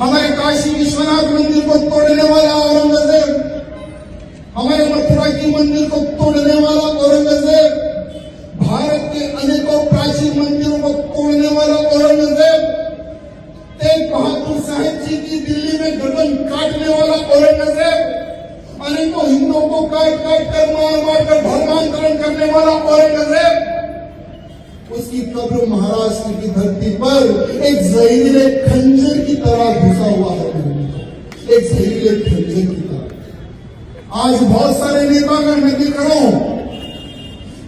हमारे काशी विश्वनाथ मंदिर को तोड़ने वाला औरंगजेब हमारे मथुरा की मंदिर को तोड़ने वाला औरंगजेब भारत के अनेकों प्राचीन मंदिरों को तोड़ने वाला औरंगजेब तेग बहादुर साहेब जी की दिल्ली में गर्दन काटने वाला औरंगजेब अनेकों हिंदुओं को काट काट कर मार मार कर धर्मांतरण करने वाला औरंगजेब। उसकी कब्र महाराष्ट्र की धरती पर एक जहरीले खंजर की तरह घुसा हुआ है। एक जहरीले खंजर की तरह। आज बहुत सारे नेतागण मैं रहा हूँ।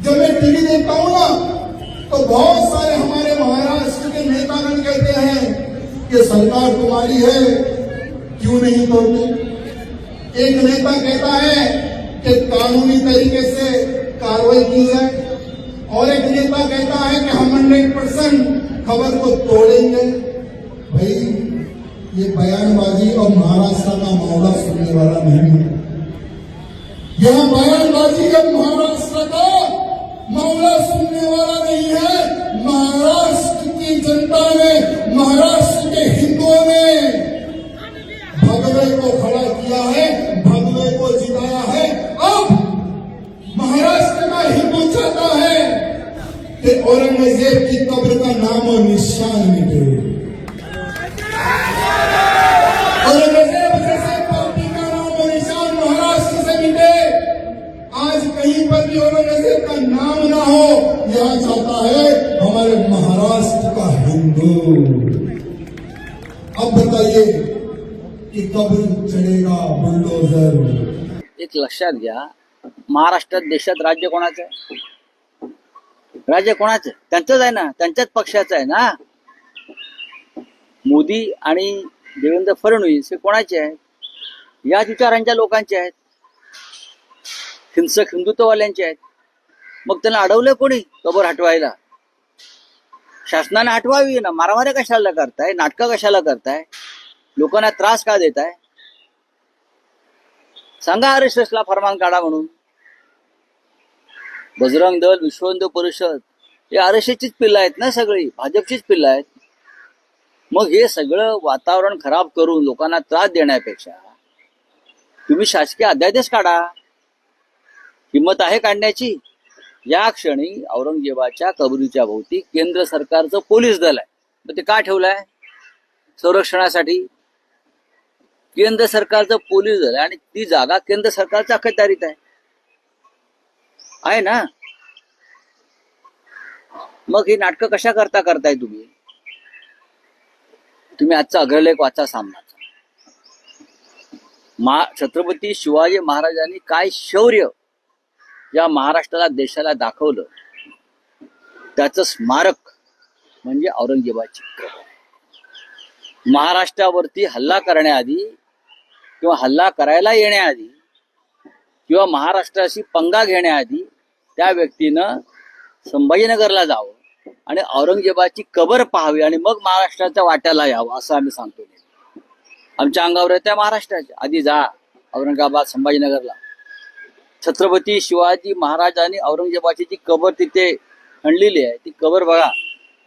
जब मैं टीवी देखता हूँ ना तो बहुत सारे हमारे महाराष्ट्र के नेतागण कहते हैं कि सरकार तुम्हारी है, क्यों नहीं तोड़ते? एक नेता कहता है कि कानूनी तरीके से कार्रवाई की जाए। और एक नेता कहता है कि हम हंड्रेड परसेंट खबर को तोड़ेंगे। भाई, ये बयानबाजी और महाराष्ट्र का मामला सुनने वाला नहीं है। यह बयानबाजी और महाराष्ट्र का मामला सुनने वाला ते औरंगजेब की कब्र का नाम और निशान मिटे औरंगजेब जैसे पार्टी का नाम और निशान महाराष्ट्र से मिटे आज कहीं पर भी औरंगजेब का नाम ना हो यह चाहता है हमारे महाराष्ट्र का हिंदू। अब बताइए कि कब चढ़ेगा बुलडोजर? एक लक्षात घ्या महाराष्ट्रात देशात राज्य कोणाचं आहे? राज्य कोणाचं? त्यांचंच आहे ना. त्यांच्याच पक्षाचं आहे ना. मोदी आणि देवेंद्र फडणवीस हे कोणाचे आहेत? याच विचारांच्या लोकांचे आहेत. हिंसक हिंदुत्ववाल्यांचे आहेत. मग त्यांना अडवलं कोणी कबर हटवायला? शासनाने हटवावी ना. मारामाऱ्या कशाला करताय? नाटकं कशाला करताय? लोकांना त्रास का देताय? सांगा आर फरमान काढा म्हणून. बजरंग दल विश्वहिंदू परिषद हे आर एस चीच पिल्लं आहेत ना सगळी भाजपचीच पिल्लं आहेत. मग हे सगळं वातावरण खराब करून लोकांना त्रास देण्यापेक्षा तुम्ही शासकीय अध्यादेश काढा. किंमत आहे काढण्याची. या क्षणी औरंगजेबाच्या कबरीच्या भोवती केंद्र सरकारचं पोलीस दल आहे. मग ते का ठेवलंय? संरक्षणासाठी. केंद्र सरकारचं पोलीस दल आहे आणि ती जागा केंद्र सरकारच्या अखत्यारीत आहे. आहे ना? मग ही नाटकं कशा करता करताय तुम्ही? तुम्ही आजचा अग्रलेख वाचा सामनाचा. मा छत्रपती शिवाजी महाराजांनी काय शौर्य या महाराष्ट्राला देशाला दाखवलं? त्याचं स्मारक म्हणजे औरंगजेबाची महाराष्ट्रावरती हल्ला करण्याआधी किंवा हल्ला करायला येण्याआधी किंवा महाराष्ट्राशी पंगा घेण्याआधी त्या व्यक्तीनं संभाजीनगरला जावं आणि औरंगजेबाची कबर पाहावी आणि मग महाराष्ट्राच्या वाट्याला यावं असं आम्ही सांगतो आमच्या अंगावर आहे त्या महाराष्ट्राच्या. आधी जा औरंगाबाद संभाजीनगरला. छत्रपती शिवाजी महाराजांनी औरंगजेबाची जी कबर तिथे खणलेली आहे ती कबर बघा.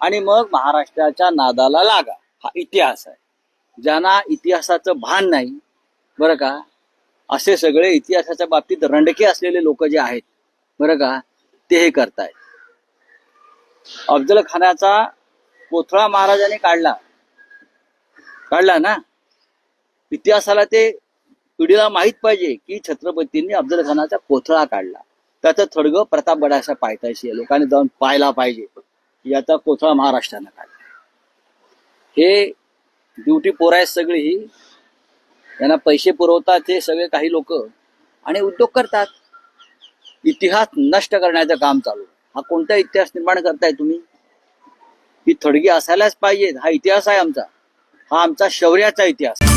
आणि मग महाराष्ट्राच्या नादाला लागा. हा इतिहास आहे. ज्यांना इतिहासाचं भान नाही बरं का? असे सगळे इतिहासाच्या बाबतीत रंडके असलेले लोक जे आहेत बरं का ते हे करतायत. अफजल खानाचा कोथळा महाराजाने काढला. काढला ना? इतिहासाला ते पिढीला माहीत पाहिजे की छत्रपतींनी अफजल खानाचा कोथळा काढला. त्याचं थडगं प्रतापगडाच्या पायथ्याशी लोकांनी जाऊन पाहायला पाहिजे याचा कोथळा महाराष्ट्रानं काढला हे ड्युटी पोर आहे सगळी. ही त्यांना पैसे पुरवतात हे सगळे काही लोक. आणि उद्योग करतात. इतिहास नष्ट करण्याचं काम चालू. हा कोणता इतिहास निर्माण करताय तुम्ही? ही थडगी असायलाच पाहिजे हा इतिहास आहे आमचा. हा आमचा शौर्याचा इतिहास.